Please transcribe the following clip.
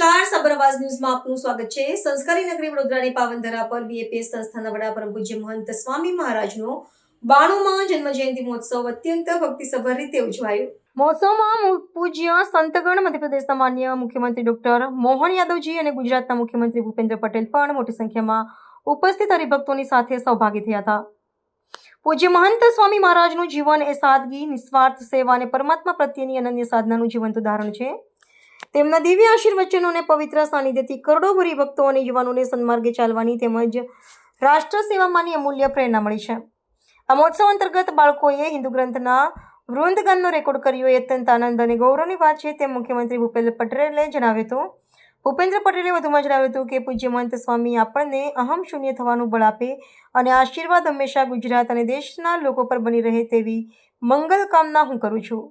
આવાજ ન્યૂઝમાં આપનું સ્વાગત છે. સંસ્કારી નગરી વડોદરાની પાવનધરા પર બીએપીએસ સંસ્થાના વડા પરમ પૂજ્ય મહંત સ્વામી મહારાજનો બાણુમાં જન્મ જયંતિ મહોત્સવ અત્યંત ભક્તિસભર રીતે ઉજવાયો. મહોત્સવમાં પૂજ્ય સંતગણ મધ્યપ્રદેશના માન્ય મુખ્યમંત્રી ડોક્ટર મોહન યાદવજી અને ગુજરાતના મુખ્યમંત્રી ભૂપેન્દ્ર પટેલ પણ મોટી સંખ્યામાં ઉપસ્થિત હરિભક્તોની સાથે સહભાગી થયા હતા. પૂજ્ય મહંત સ્વામી મહારાજનું જીવન એ સાદગી, નિસ્વાર્થ સેવા અને પરમાત્મા પ્રત્યેની અનન્ય સાધનાનું જીવંત ઉદાહરણ છે. તેમના દિવ્ય આશીર્વચનો અને પવિત્ર સાનિધ્યથી કરોડો ભક્તો અને યુવાનોને સન્માર્ગે ચાલવાની તેમજ રાષ્ટ્ર સેવામાંની અમૂલ્ય પ્રેરણા મળી છે. આ મહોત્સવ અંતર્ગત બાળકોએ હિન્દુ ગ્રંથના વૃંદગાનનો રેકોર્ડ કર્યો એ અત્યંત આનંદ અને ગૌરવની વાત છે તેમ મુખ્યમંત્રી ભૂપેન્દ્ર પટેલે જણાવ્યું હતું. ભૂપેન્દ્ર પટેલે વધુમાં જણાવ્યું હતું કે પૂજ્ય મહંત સ્વામી આપણને અહમ શૂન્ય થવાનું બળ આપે અને આશીર્વાદ હંમેશા ગુજરાત અને દેશના લોકો પર બની રહે તેવી મંગલ કામના હું કરું છું.